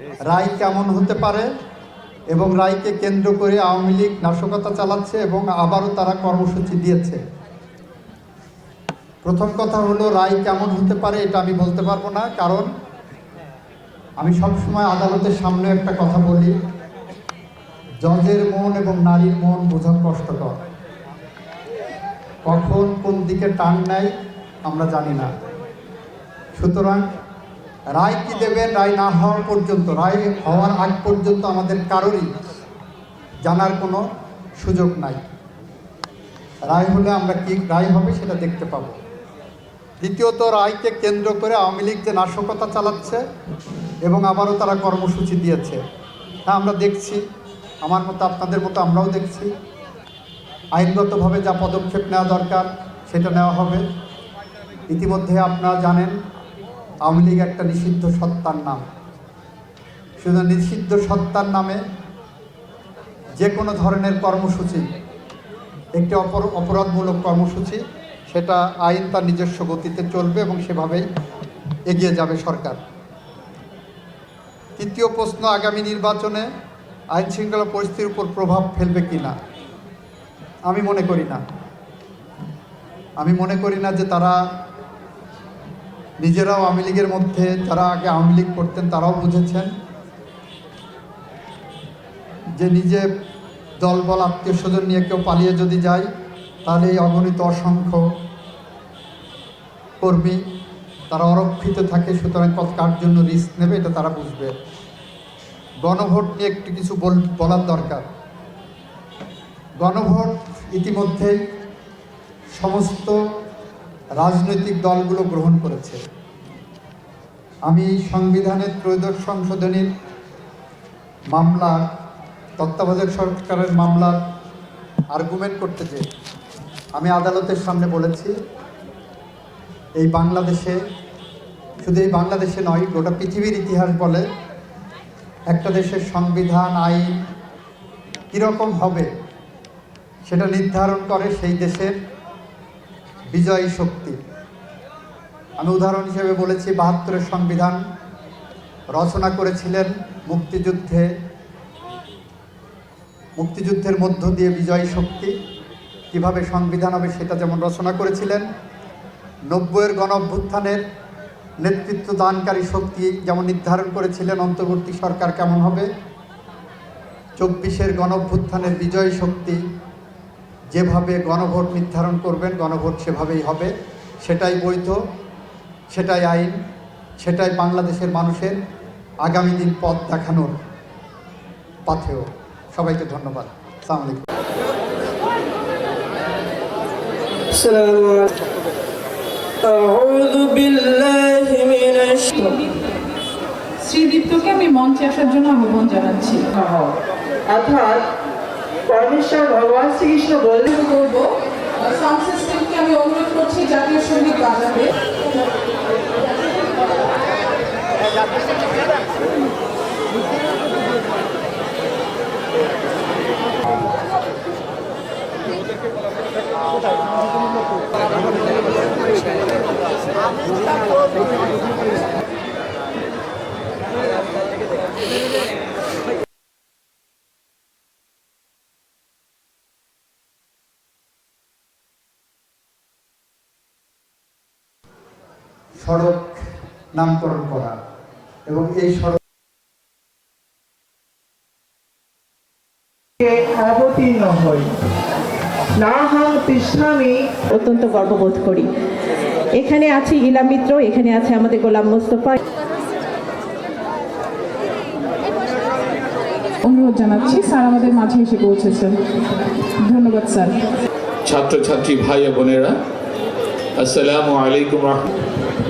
রায় কেমন হতে পারে এবং রায়কে কেন্দ্র করে আওয়ামী লীগ নাশকতা চালাচ্ছে এবং আবারও তারা কর্মসূচি দিয়েছে? প্রথম কথা হলো, রায় কেমন হতে পারে এটা আমি বলতে পারব না, কারণ আমি সবসময় আদালতের সামনে একটা কথা বলি, জজের মন এবং নারীর মন বোঝা কষ্টকর। কখন কোন দিকে টান নেয় আমরা জানি না। সুতরাং রায় কি দেবেন? রায় না হওয়ার পর্যন্ত, রায় হওয়ার আগ পর্যন্ত আমাদের কারোরই জানার কোনো সুযোগ নাই। রায় হলে আমরা কি রায় হবে সেটা দেখতে পাবো। দ্বিতীয়ত, রায়কে কেন্দ্র করে আওয়ামী লীগ যে নাশকতা চালাচ্ছে এবং আবারও তারা কর্মসূচি দিয়েছে হ্যাঁ আমরা দেখছি। আমার মতো আপনাদের মতো আমরাও দেখছি। আইনগতভাবে যা পদক্ষেপ নেওয়া দরকার, সেটা নেওয়া হবে। ইতিমধ্যে আপনারা জানেন আওয়ামী লীগ একটা নিষিদ্ধ সত্তার নাম। শুধু নিষিদ্ধ সত্তার নামে যে কোনো ধরনের কর্মসূচি, একটি অপর, অপরাধমূলক কর্মসূচি, সেটা আইন তার নিজস্ব গতিতে চলবে এবং সেভাবেই এগিয়ে যাবে সরকার। তৃতীয় প্রশ্ন, আগামী নির্বাচনে আইন শৃঙ্খলা পরিস্থিতির উপর প্রভাব ফেলবে কি না? আমি মনে করি না। আমি মনে করি না যে তারা নিজেরাও আওয়ামী লীগের মধ্যে যারা আগে আওয়ামী লীগ করতেন তারাও বুঝেছেন যে নিজে দলবল আত্মীয় স্বজন নিয়ে কেউ পালিয়ে যদি যায়, তাহলে এই অগণিত অসংখ্য কর্মী তারা অরক্ষিত থাকে, সুতরাং কত কার জন্য রিস্ক নেবে এটা তারা বুঝবে। গণভোট নিয়ে একটু কিছু বল- বলার দরকার। গণভোট ইতিমধ্যেই সমস্ত রাজনৈতিক দলগুলো গ্রহণ করেছে। আমি সংবিধানের ত্রয়োদশ সংশোধনীর মামলা, তত্ত্বাবধায়ক সরকারের মামলার আর্গুমেন্ট করতে যে আমি আদালতের সামনে বলেছি, এই বাংলাদেশে, শুধু এই বাংলাদেশে নয়, গোটা পৃথিবীর ইতিহাস বলে একটা দেশের সংবিধান, আইন কীরকম হবে সেটা নির্ধারণ করে সেই দেশের বিজয়ী শক্তি। আমি উদাহরণ হিসেবে বলেছি, বাহাত্তরের সংবিধান রচনা করেছিলেন মুক্তিযুদ্ধে, মুক্তিযুদ্ধের মধ্য দিয়ে বিজয়ী শক্তি। কীভাবে সংবিধান হবে সেটা যেমন রচনা করেছিলেন, নব্বইয়ের গণ অভ্যুত্থানের নেতৃত্ব দানকারী শক্তি যেমন নির্ধারণ করেছিলেন, অন্তর্বর্তী সরকার কেমন হবে? চব্বিশের গণ অভ্যুত্থানের বিজয়ী শক্তি যেভাবে গণভোট নির্ধারণ করবেন গণভোট সেভাবেই হবে সেটাই বৈধ সেটাই আইন সেটাই বাংলাদেশের মানুষের আগামী দিন পথ দেখানোর পাথেও সবাইকে ধন্যবাদ। সালামালাইকুম শ্রীদীপ্তকে আমি মঞ্চে আসার জন্য আহ্বান জানাচ্ছি। অর্থাৎ পরমেশ্বর ভগবান শ্রীকৃষ্ণ বললেন করব সাউন্ড সিস্টেমকে আমি অনুরোধ করছি জাতীয় সংগীত বাজাবে সড়ক নামকরণ করা এবং এই সড়ক অবতীর্ণ হই। না হাম তিষ্ঠামি অত্যন্ত গর্ববোধ করি। এখানে আছে ইলা মিত্র এখানে আছে আমাদের গোলাম মোস্তফা। অনুরোধ জানাচ্ছি স্যার আমাদের মাঝে এসে পৌঁছেছেন। ধন্যবাদ স্যার। ছাত্রছাত্রী ভাই বোনেরা আসসালামু আলাইকুম রহমতুল্লাহ।